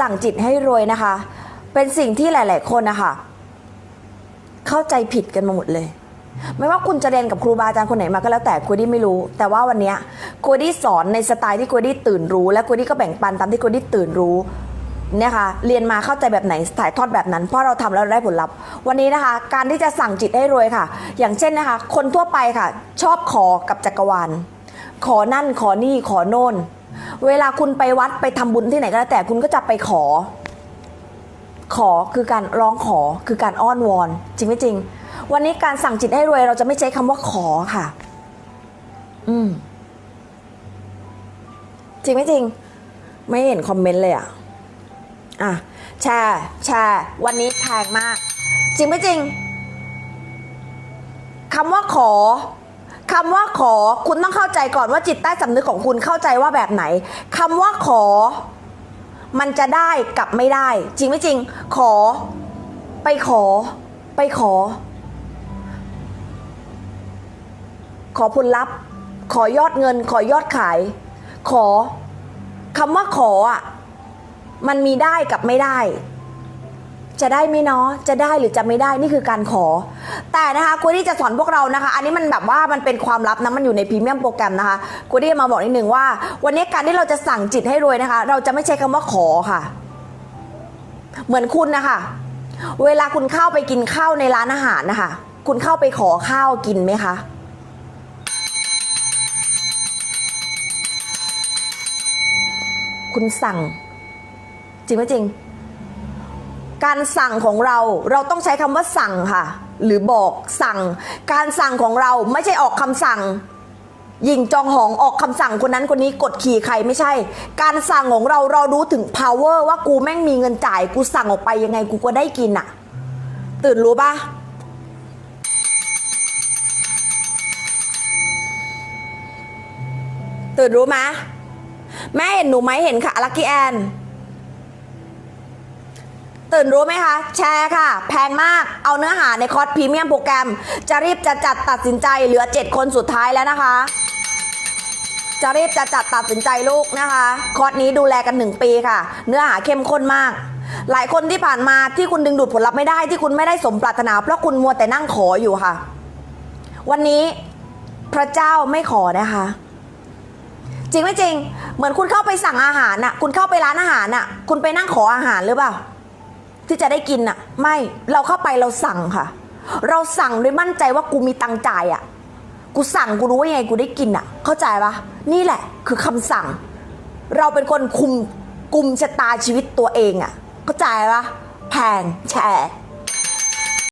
สั่งจิตให้รวยนะคะ เป็นสิ่งที่หลาย ๆ คนนะคะเข้าใจผิดกันมาหมดเลย ไม่ว่าคุณจะเรียนกับครูบาอาจารย์คนไหนมาก็แล้วแต่กูดี้ไม่รู้ แต่ว่าวันนี้ยกูดี้สอนในสไตล์ที่กูดี้ตื่นรู้ และกูดี้ก็แบ่งปันตามที่กูดี้ตื่นรู้เนี่ยค่ะเรียนมาเข้าใจแบบไหนถ่ายทอดแบบนั้น เพราะเราทำแล้วเราได้ผลลัพธ์ วันนี้นะคะ การที่จะสั่งจิตให้รวยค่ะ อย่างเช่นนะคะ คนทั่วไปค่ะ ชอบขอกับจักรวาลขอนั่นขอนี่ขอโน่น เวลาคุณไปวัดไปทำบุญที่ไหนก็แล้วแต่คุณก็จะไปขอ ขอคือการร้องขอคือการอ้อนวอน จริงไม่จริง วันนี้การสั่งจิตให้รวย เราจะไม่ใช้คำว่าขอค่ะ อืม จริงไม่จริง ไม่เห็นคอมเมนต์เลยอะอะแชร์แชร์วันนี้แพงมาก จริงไม่จริงคำว่าขอ คำว่าขอคุณต้องเข้าใจก่อนว่าจิตใต้สำนึกของคุณเข้าใจว่าแบบไหนคำว่าขอ มันจะได้กับไม่ได้ จริงไม่จริง ขอ ไปขอ ไปขอ ขอผลลัพธ์ ขอยอดเงิน ขอยอดขาย ขอคำว่าขออะมันมีได้กับไม่ได้ จะได้ไหมเนาะจะได้หรือจะไม่ได้นี่คือการขอ แต่นะคะกูดี้จะสอนพวกเรานะคะ อันนี้มันแบบว่ามันเป็นความลับนะมันอยู่ในพรีเมียมโปรแกรมนะคะกูดี้มาบอกนิดนึงว่า วันนี้การที่เราจะสั่งจิตให้รวยนะคะ เราจะไม่ใช้คำว่าขอค่ะ เหมือนคุณนะคะเวลาคุณเข้าไปกินข้าวในร้านอาหารนะคะ คุณเข้าไปขอข้าวกินไหมคะคุณสั่ง จริงไหมจริง การสั่งของเราเราต้องใช้คำว่าสั่งค่ะ หรือบอกสั่ง การสั่งของเราไม่ใช่ออกคำสั่งยิงจองหองออกคำสั่งคนนั้นคนนี้กดขี่ใครไม่ใช่ การสั่งของเราเรารู้ถึง power ว่ากูแม่งมีเงินจ่าย กูสั่งออกไปยังไงกูก็ได้กินอะตื่นรู้ปะตื่นรู้ไหมแม่เห็นหนูไหมเห็นค่ะลักกี้แอน ตื่นรู้ไหมคะ แชร์ค่ะ แพงมากเอาเนื้อหาในคอร์สพรีเมียมโปรแกรม จะรีบจะจัดตัดสินใจเหลือ 7 คนสุดท้ายแล้วนะคะ จะรีบจะจัดตัดสินใจลูกนะคะ คอร์สนี้ดูแลกัน 1 ปีค่ะ เนื้อหาเข้มข้นมาก หลายคนที่ผ่านมาที่คุณดึงดูดผลลัพธ์ไม่ได้ที่คุณไม่ได้สมปรารถนา เพราะคุณมัวแต่นั่งขออยู่ค่ะ วันนี้พระเจ้าไม่ขอนะคะ จริงไม่จริง เหมือนคุณเข้าไปสั่งอาหารน่ะ คุณเข้าไปร้านอาหารน่ะ คุณไปนั่งขออาหารหรือเปล่า ที่จะได้กินน่ะไม่เราเข้าไปเราสั่งค่ะ เราสั่งด้วยมั่นใจว่ากูมีตังค์จ่ายอะกูสั่งกูรู้ว่ายังไงกูได้กินอะเข้าใจปะนี่แหละ คือคำสั่ง เราเป็นคนคุมกุมชะตาชีวิตตัวเองอะเข้าใจปะแพงแชร์